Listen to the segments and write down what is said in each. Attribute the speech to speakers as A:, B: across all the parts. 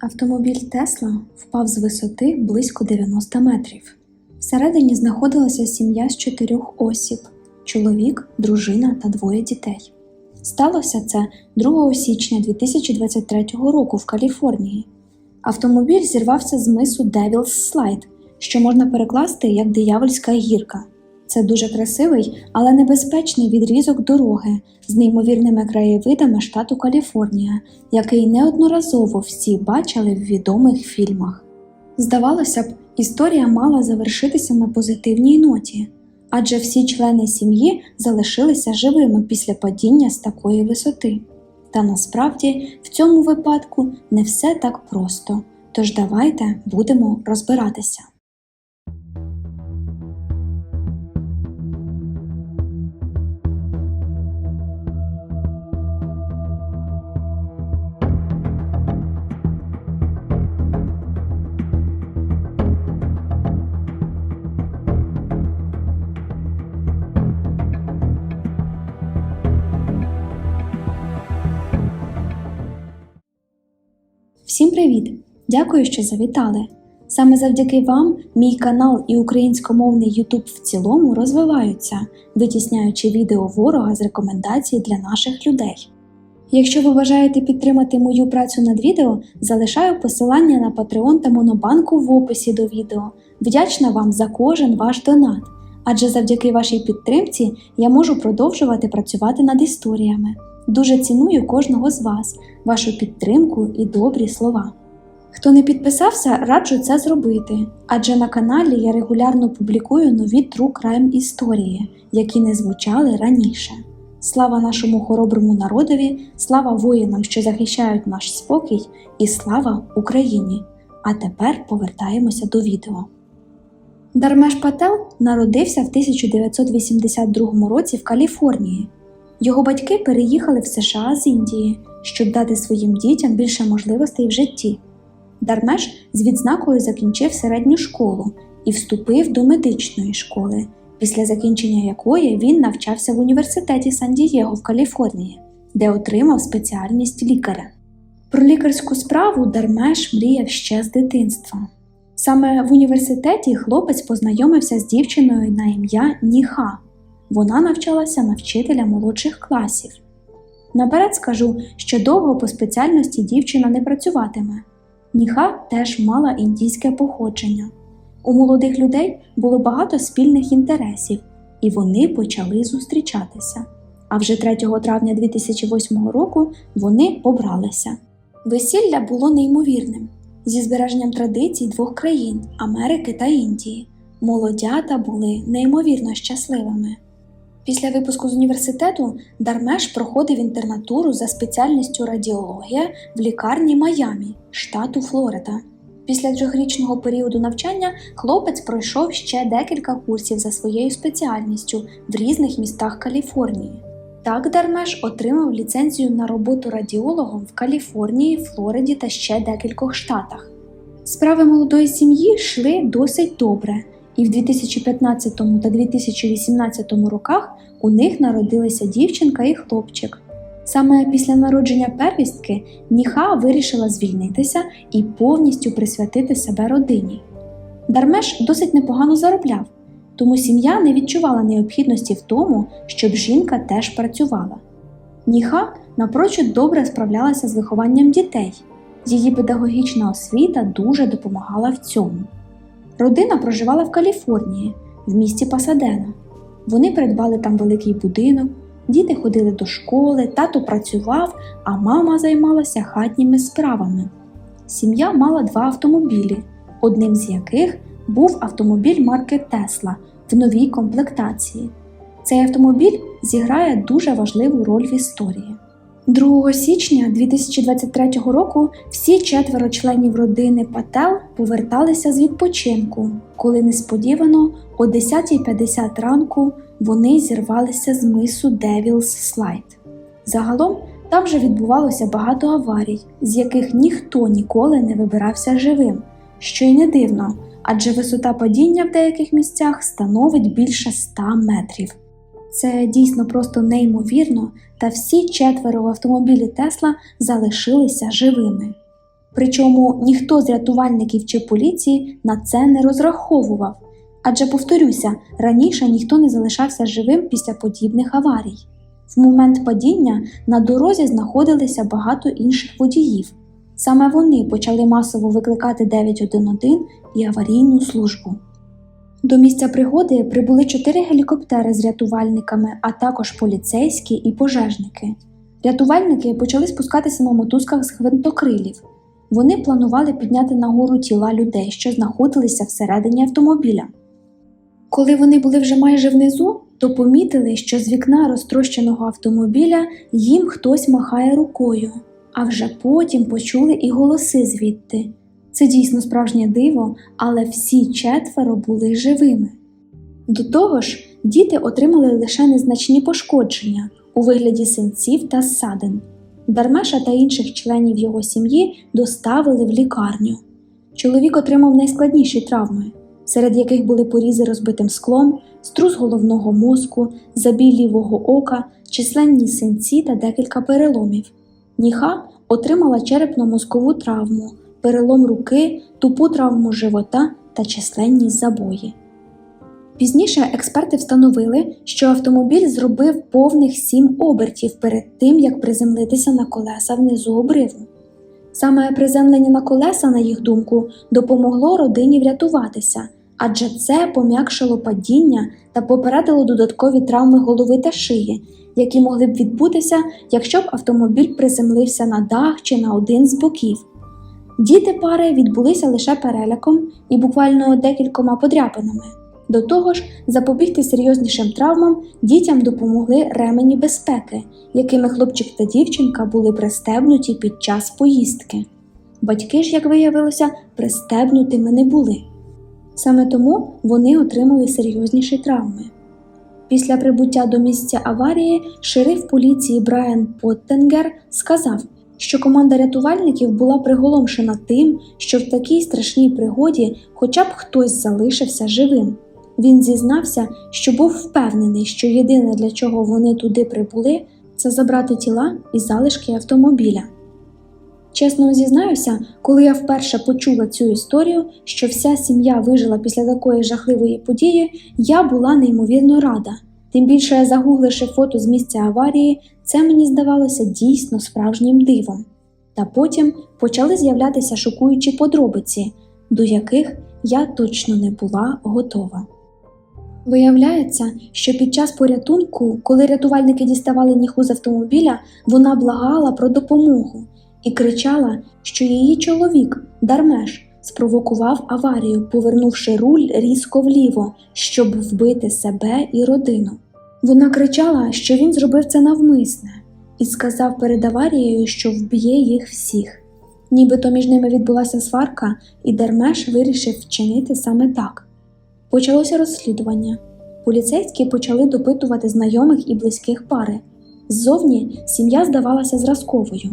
A: Автомобіль Тесла впав з висоти близько 90 метрів. Всередині знаходилася сім'я з чотирьох осіб: чоловік, дружина та двоє дітей. Сталося це 2 січня 2023 року в Каліфорнії. Автомобіль зірвався з мису Devil's Slide, що можна перекласти як диявольська гірка. Це дуже красивий, але небезпечний відрізок дороги з неймовірними краєвидами штату Каліфорнія, який неодноразово всі бачили в відомих фільмах. Здавалося б, історія мала завершитися на позитивній ноті, адже всі члени сім'ї залишилися живими після падіння з такої висоти. Та насправді в цьому випадку не все так просто. Тож давайте будемо розбиратися. Всім привіт! Дякую, що завітали. Саме завдяки вам мій канал і українськомовний YouTube в цілому розвиваються, витісняючи відео ворога з рекомендацій для наших людей. Якщо ви бажаєте підтримати мою працю над відео, залишаю посилання на Patreon та Монобанку в описі до відео. Вдячна вам за кожен ваш донат, адже завдяки вашій підтримці я можу продовжувати працювати над історіями. Дуже ціную кожного з вас, вашу підтримку і добрі слова. Хто не підписався, раджу це зробити, адже на каналі я регулярно публікую нові True Crime історії, які не звучали раніше. Слава нашому хороброму народові, слава воїнам, що захищають наш спокій, і слава Україні! А тепер повертаємося до відео. Дармеш Пател народився в 1982 році в Каліфорнії. Його батьки переїхали в США з Індії, щоб дати своїм дітям більше можливостей в житті. Дармеш з відзнакою закінчив середню школу і вступив до медичної школи, після закінчення якої він навчався в університеті Сан-Дієго в Каліфорнії, де отримав спеціальність лікаря. Про лікарську справу Дармеш мріяв ще з дитинства. Саме в університеті хлопець познайомився з дівчиною на ім'я Ніха. Вона навчалася на вчителя молодших класів. Наперед скажу, що довго по спеціальності дівчина не працюватиме. Ніха теж мала індійське походження. У молодих людей було багато спільних інтересів, і вони почали зустрічатися. А вже 3 травня 2008 року вони побралися. Весілля було неймовірним зі збереженням традицій двох країн Америки та Індії. Молодята були неймовірно щасливими. Після випуску з університету Дармеш проходив інтернатуру за спеціальністю радіологія в лікарні Майамі, штату Флорида. Після трьохрічного періоду навчання хлопець пройшов ще декілька курсів за своєю спеціальністю в різних містах Каліфорнії. Так Дармеш отримав ліцензію на роботу радіологом в Каліфорнії, Флориді та ще декількох штатах. Справи молодої сім'ї йшли досить добре і в 2015 та 2018 роках у них народилися дівчинка і хлопчик. Саме після народження первістки Ніха вирішила звільнитися і повністю присвятити себе родині. Дармеш досить непогано заробляв, тому сім'я не відчувала необхідності в тому, щоб жінка теж працювала. Ніха напрочуд добре справлялася з вихованням дітей, її педагогічна освіта дуже допомагала в цьому. Родина проживала в Каліфорнії, в місті Пасадена. Вони придбали там великий будинок, діти ходили до школи, тато працював, а мама займалася хатніми справами. Сім'я мала два автомобілі, одним з яких був автомобіль марки Тесла в новій комплектації. Цей автомобіль зіграє дуже важливу роль в історії. 2 січня 2023 року всі четверо членів родини Пател поверталися з відпочинку, коли несподівано о 10.50 ранку вони зірвалися з мису Devil's Slide. Загалом там вже відбувалося багато аварій, з яких ніхто ніколи не вибирався живим, що й не дивно, адже висота падіння в деяких місцях становить більше 100 метрів. Це дійсно просто неймовірно, та всі четверо в автомобілі Тесла залишилися живими. Причому ніхто з рятувальників чи поліції на це не розраховував. Адже, повторюся, раніше ніхто не залишався живим після подібних аварій. В момент падіння на дорозі знаходилися багато інших водіїв. Саме вони почали масово викликати 911 і аварійну службу. До місця пригоди прибули чотири гелікоптери з рятувальниками, а також поліцейські і пожежники. Рятувальники почали спускатися на мотузках з гвинтокрилів. Вони планували підняти нагору тіла людей, що знаходилися всередині автомобіля. Коли вони були вже майже внизу, то помітили, що з вікна розтрощеного автомобіля їм хтось махає рукою, а вже потім почули і голоси звідти. Це дійсно справжнє диво, але всі четверо були живими. До того ж, діти отримали лише незначні пошкодження у вигляді синців та ссадин. Дармеша та інших членів його сім'ї доставили в лікарню. Чоловік отримав найскладніші травми, серед яких були порізи розбитим склом, струс головного мозку, забій лівого ока, численні синці та декілька переломів. Ніха отримала черепно-мозкову травму, перелом руки, тупу травму живота та численні забої. Пізніше експерти встановили, що автомобіль зробив повних сім обертів перед тим, як приземлитися на колеса внизу обриву. Саме приземлення на колеса, на їх думку, допомогло родині врятуватися, адже це пом'якшило падіння та попередило додаткові травми голови та шиї, які могли б відбутися, якщо б автомобіль приземлився на дах чи на один з боків. Діти пари відбулися лише переляком і буквально декількома подряпинами. До того ж, запобігти серйознішим травмам дітям допомогли ремені безпеки, якими хлопчик та дівчинка були пристебнуті під час поїздки. Батьки ж, як виявилося, пристебнутими не були. Саме тому вони отримали серйозніші травми. Після прибуття до місця аварії шериф поліції Брайан Поттенгер сказав, що команда рятувальників була приголомшена тим, що в такій страшній пригоді хоча б хтось залишився живим. Він зізнався, що був впевнений, що єдине, для чого вони туди прибули, це забрати тіла і залишки автомобіля. Чесно зізнаюся, коли я вперше почула цю історію, що вся сім'я вижила після такої жахливої події, я була неймовірно рада. Тим більше, загугливши фото з місця аварії, це мені здавалося дійсно справжнім дивом. Та потім почали з'являтися шокуючі подробиці, до яких я точно не була готова. Виявляється, що під час порятунку, коли рятувальники діставали ніху з автомобіля, вона благала про допомогу і кричала, що її чоловік, Дармеш, спровокував аварію, повернувши руль різко вліво, щоб вбити себе і родину. Вона кричала, що він зробив це навмисне, і сказав перед аварією, що вб'є їх всіх. Нібито між ними відбулася сварка, і Дармеш вирішив вчинити саме так. Почалося розслідування. Поліцейські почали допитувати знайомих і близьких пари. Ззовні сім'я здавалася зразковою.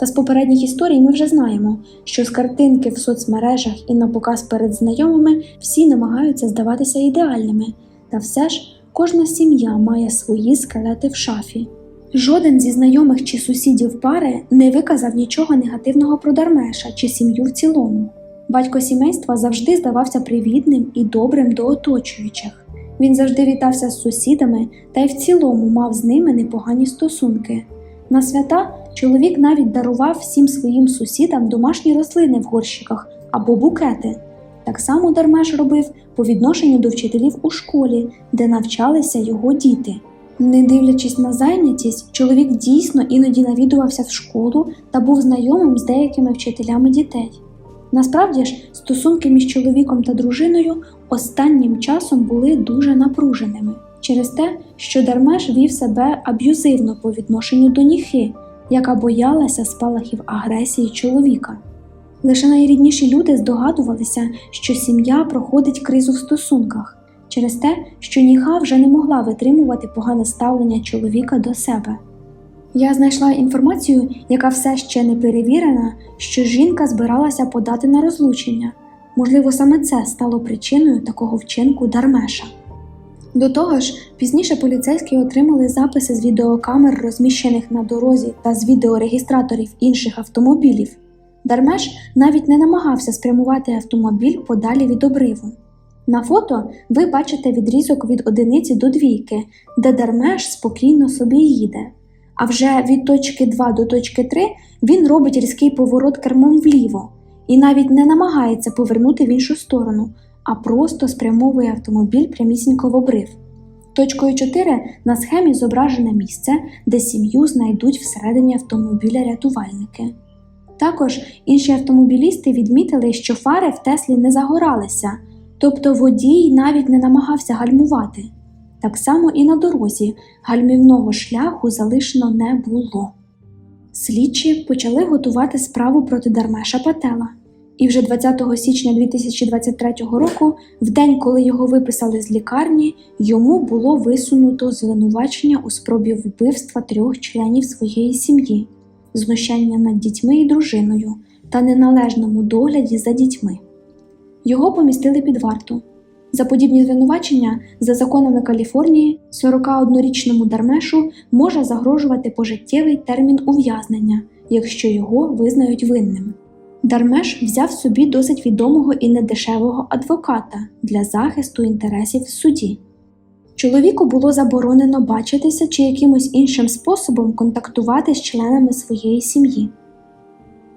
A: Та з попередніх історій ми вже знаємо, що з картинки в соцмережах і на показ перед знайомими всі намагаються здаватися ідеальними, та все ж кожна сім'я має свої скелети в шафі. Жоден зі знайомих чи сусідів пари не виказав нічого негативного про Дармеша чи сім'ю в цілому. Батько сімейства завжди здавався привітним і добрим до оточуючих. Він завжди вітався з сусідами та й в цілому мав з ними непогані стосунки. На свята чоловік навіть дарував всім своїм сусідам домашні рослини в горщиках або букети. Так само Дармеш робив по відношенню до вчителів у школі, де навчалися його діти. Не дивлячись на зайнятість, чоловік дійсно іноді навідувався в школу та був знайомим з деякими вчителями дітей. Насправді ж, стосунки між чоловіком та дружиною останнім часом були дуже напруженими через те, що Дармеш вів себе аб'юзивно по відношенню до ніхи, яка боялася спалахів агресії чоловіка. Лише найрідніші люди здогадувалися, що сім'я проходить кризу в стосунках через те, що ніха вже не могла витримувати погане ставлення чоловіка до себе. Я знайшла інформацію, яка все ще не перевірена, що жінка збиралася подати на розлучення. Можливо, саме це стало причиною такого вчинку Дармеша. До того ж, пізніше поліцейські отримали записи з відеокамер, розміщених на дорозі та з відеорегістраторів інших автомобілів, Дармеш навіть не намагався спрямувати автомобіль подалі від обриву. На фото ви бачите відрізок від одиниці до двійки, де Дармеш спокійно собі їде. А вже від точки 2 до точки 3 він робить різкий поворот кермом вліво і навіть не намагається повернути в іншу сторону, а просто спрямовує автомобіль прямісінько в обрив. Точкою 4 на схемі зображене місце, де сім'ю знайдуть всередині автомобіля рятувальники. Також інші автомобілісти відмітили, що фари в Теслі не загоралися, тобто водій навіть не намагався гальмувати. Так само і на дорозі гальмівного шляху залишено не було. Слідчі почали готувати справу проти Дармеша Патела. І вже 20 січня 2023 року, в день, коли його виписали з лікарні, йому було висунуто звинувачення у спробі вбивства трьох членів своєї сім'ї, знущання над дітьми і дружиною та неналежному догляді за дітьми. Його помістили під варту. За подібні звинувачення, за законами Каліфорнії, 41-річному Дармешу може загрожувати пожиттєвий термін ув'язнення, якщо його визнають винним. Дармеш взяв собі досить відомого і недешевого адвоката для захисту інтересів в суді. Чоловіку було заборонено бачитися чи якимось іншим способом контактувати з членами своєї сім'ї.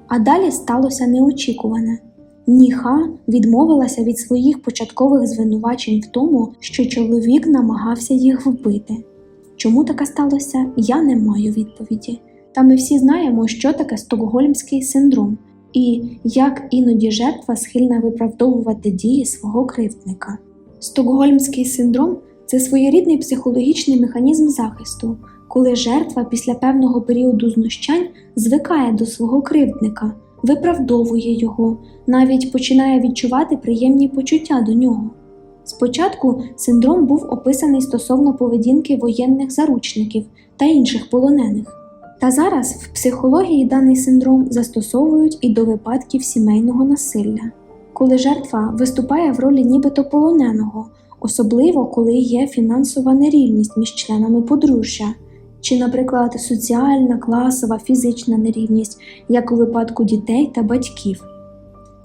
A: А далі сталося неочікуване. Ніха відмовилася від своїх початкових звинувачень в тому, що чоловік намагався їх вбити. Чому таке сталося, я не маю відповіді. Та ми всі знаємо, що таке стокгольмський синдром і як іноді жертва схильна виправдовувати дії свого кривдника. Стокгольмський синдром це своєрідний психологічний механізм захисту, коли жертва після певного періоду знущань звикає до свого кривдника, виправдовує його, навіть починає відчувати приємні почуття до нього. Спочатку синдром був описаний стосовно поведінки воєнних заручників та інших полонених. Та зараз в психології даний синдром застосовують і до випадків сімейного насилля, коли жертва виступає в ролі нібито полоненого, особливо коли є фінансова нерівність між членами подружжя, чи, наприклад, соціальна, класова, фізична нерівність, як у випадку дітей та батьків.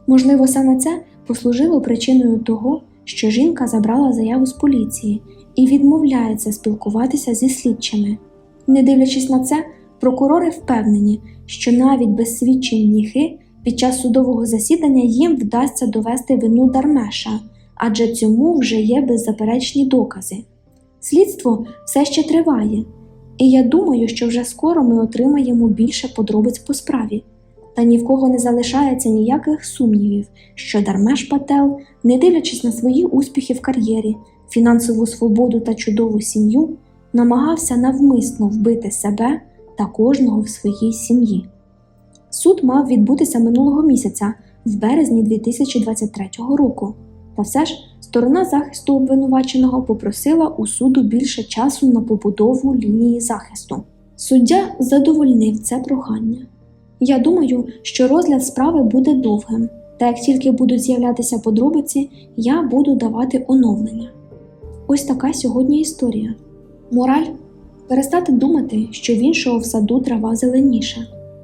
A: Можливо, саме це послужило причиною того, що жінка забрала заяву з поліції і відмовляється спілкуватися зі слідчими. Не дивлячись на це, Прокурори впевнені, що навіть без свідчень ніхи під час судового засідання їм вдасться довести вину Дармеша, адже цьому вже є беззаперечні докази. Слідство все ще триває, і я думаю, що вже скоро ми отримаємо більше подробиць по справі. Та ні в кого не залишається ніяких сумнівів, що Дармеш Пател, не дивлячись на свої успіхи в кар'єрі, фінансову свободу та чудову сім'ю, намагався навмисно вбити себе та кожного в своїй сім'ї. Суд мав відбутися минулого місяця, в березні 2023 року. Та все ж сторона захисту обвинуваченого попросила у суду більше часу на побудову лінії захисту. Суддя задовольнив це прохання. Я думаю, що розгляд справи буде довгим, та як тільки будуть з'являтися подробиці, я буду давати оновлення. Ось така сьогодні історія. Мораль перестати думати, що в іншого в саду трава зеленіша.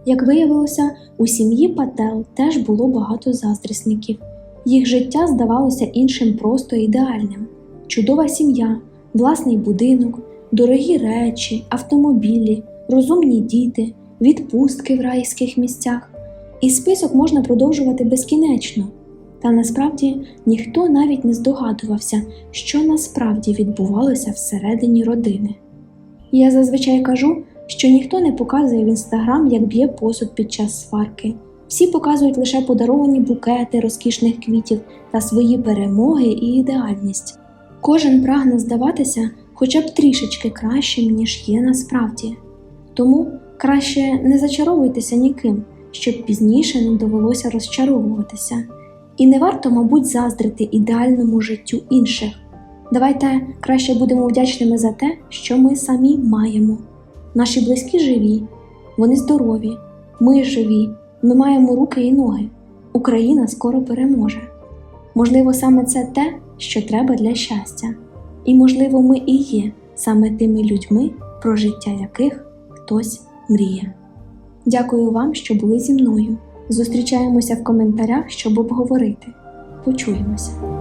A: Як виявилося, у сім'ї Пател теж було багато заздрісників. Їх життя здавалося іншим просто ідеальним: чудова сім'я, власний будинок, дорогі речі, автомобілі, розумні діти, відпустки в райських місцях. І список можна продовжувати безкінечно. Та насправді ніхто навіть не здогадувався, що насправді відбувалося всередині родини. Я зазвичай кажу, що ніхто не показує в інстаграм, як б'є посуд під час сварки. Всі показують лише подаровані букети розкішних квітів та свої перемоги і ідеальність. Кожен прагне здаватися хоча б трішечки кращим, ніж є насправді. Тому краще не зачаровуйтеся ніким, щоб пізніше не довелося розчаровуватися. І не варто, мабуть, заздрити ідеальному життю інших. Давайте краще будемо вдячними за те, що ми самі маємо. Наші близькі живі, вони здорові, ми живі, ми маємо руки і ноги. Україна скоро переможе. Можливо, саме це те, що треба для щастя, і, можливо, ми і є саме тими людьми, про життя яких хтось мріє. Дякую вам, що були зі мною. Зустрічаємося в коментарях, щоб обговорити. Почуємося.